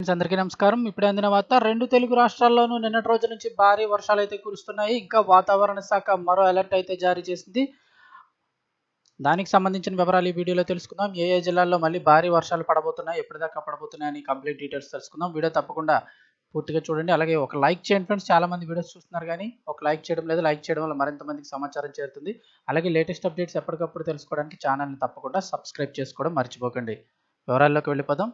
Friends అందరికీ నమస్కారం. ఇప్పుడే అందిన వార్త రెండు తెలుగు రాష్ట్రాల్లోనూ నిన్నటి రోజు నుంచి భారీ వర్షాలు అయితే కురుస్తున్నాయి. ఇంకా వాతావరణ శాఖ మరో అలర్ట్ అయితే జారీ చేసింది. దానికి సంబంధించిన వివరాలు ఈ వీడియోలో తెలుసుకుందాం. ఏ ఏ జిల్లాల్లో మళ్ళీ భారీ వర్షాలు పడబోతున్నాయి ఎప్పటిదాకా పడబోతున్నాయని కంప్లీట్ డీటెయిల్స్ తెలుసుకుందాం. వీడియో తప్పకుండా పూర్తిగా చూడండి. అలాగే ఒక లైక్ చేయండి ఫ్రెండ్స్. చాలా మంది వీడియోస్ చూస్తున్నారు కానీ ఒక లైక్ చేయడం లేదు. లైక్ చేయడం వల్ల మరింత మందికి సమాచారం చేరుతుంది. అలాగే లేటెస్ట్ అప్డేట్స్ ఎప్పటికప్పుడు తెలుసుకోవడానికి ఛానల్ని తప్పకుండా సబ్స్క్రైబ్ చేసుకోవడం మర్చిపోకండి. వివరాల్లోకి వెళ్ళిపోదాం.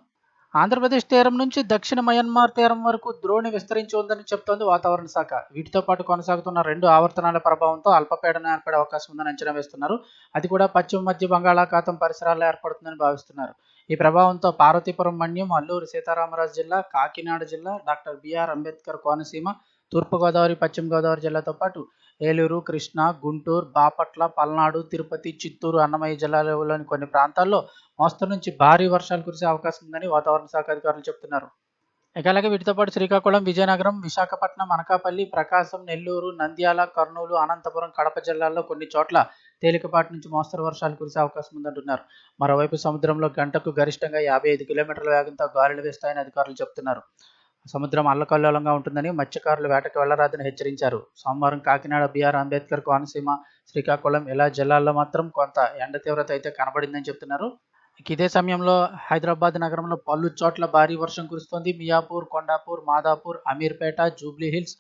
ఆంధ్రప్రదేశ్ తీరం నుంచి దక్షిణ మయన్మార్ తీరం వరకు ద్రోణి విస్తరించి ఉందని చెప్తోంది వాతావరణ శాఖ. వీటితో పాటు కొనసాగుతున్న రెండు ఆవర్తనాల ప్రభావంతో అల్పపీడనం ఏర్పడే అవకాశం ఉందని అంచనా వేస్తున్నారు. అది కూడా పశ్చిమ మధ్య బంగాళాఖాతం పరిసరాల్లో ఏర్పడుతుందని భావిస్తున్నారు. ఈ ప్రభావంతో పార్వతీపురం మన్యం అల్లూరు సీతారామరాజు జిల్లా కాకినాడ జిల్లా డాక్టర్ బిఆర్ అంబేద్కర్ కోనసీమ తూర్పుగోదావరి పశ్చిమ గోదావరి జిల్లాతో పాటు ఏలూరు కృష్ణా గుంటూరు బాపట్ల పల్నాడు తిరుపతి చిత్తూరు అన్నమయ్య జిల్లాలోని కొన్ని ప్రాంతాల్లో మోస్తరు నుంచి భారీ వర్షాలు కురిసే అవకాశం ఉందని వాతావరణ శాఖ అధికారులు చెబుతున్నారు ఇక అలాగే వీటితో పాటు శ్రీకాకుళం విజయనగరం విశాఖపట్నం అనకాపల్లి ప్రకాశం నెల్లూరు నంద్యాల కర్నూలు అనంతపురం కడప జిల్లాల్లో కొన్ని చోట్ల తేలికపాటి నుంచి మోస్తరు వర్షాలు కురిసే అవకాశం ఉందంటున్నారు. మరోవైపు సముద్రంలో గంటకు గరిష్టంగా యాభై ఐదు కిలోమీటర్ల వేగంతో గాలులు వేస్తాయని అధికారులు చెబుతున్నారు సముద్రం అల్లకల్లోలంగా ఉంటుందని మత్స్యకారులు వేటకు వెళ్ళరాదని హెచ్చరించారు. సోమవారం కాకినాడ బీఆర్ అంబేద్కర్ కోనసీమ శ్రీకాకుళం ఇలా జిల్లాల్లో మాత్రం కొంత ఎండ తీవ్రత అయితే కనబడిందని చెప్తున్నారు. ఇదే సమయంలో హైదరాబాద్ నగరంలో పలు చోట్ల భారీ వర్షం కురుస్తోంది. Miyapur Kondapur Madhapur Ameerpet Jubilee Hills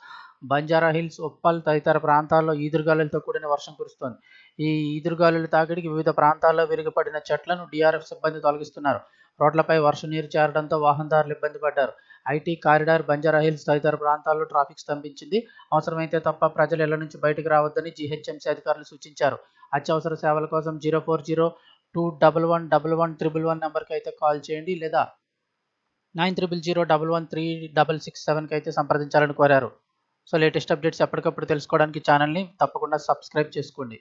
Banjara Hills Uppal తదితర ప్రాంతాల్లో ఈదురుగాలులతో కూడిన వర్షం కురుస్తోంది. ఈ ఈదురుగాలుల తాకిడికి వివిధ ప్రాంతాల్లో విరిగిపడిన చెట్లను డిఆర్ఎఫ్ సిబ్బంది తొలగిస్తున్నారు. రోడ్లపై వర్షం నీరు చేరడంతో వాహనదారులు ఇబ్బంది పడ్డారు. ఐటీ కారిడార్ బంజారా హిల్స్ తదితర ప్రాంతాల్లో ట్రాఫిక్ స్తంభించింది. అవసరమైతే తప్ప ప్రజలు ఇళ్ళ నుంచి బయటకు రావద్దని జీహెచ్ఎంసీ అధికారులు సూచించారు. అత్యవసర సేవల కోసం zero four zero two double one double one triple one నెంబర్కి అయితే కాల్ చేయండి లేదా nine triple zero double one three double six సెవెన్కి అయితే సంప్రదించాలని కోరారు. సో లేటెస్ట్ అప్డేట్స్ ఎప్పటికప్పుడు తెలుసుకోవడానికి ఛానల్ని తప్పకుండా సబ్స్క్రైబ్ చేసుకోండి.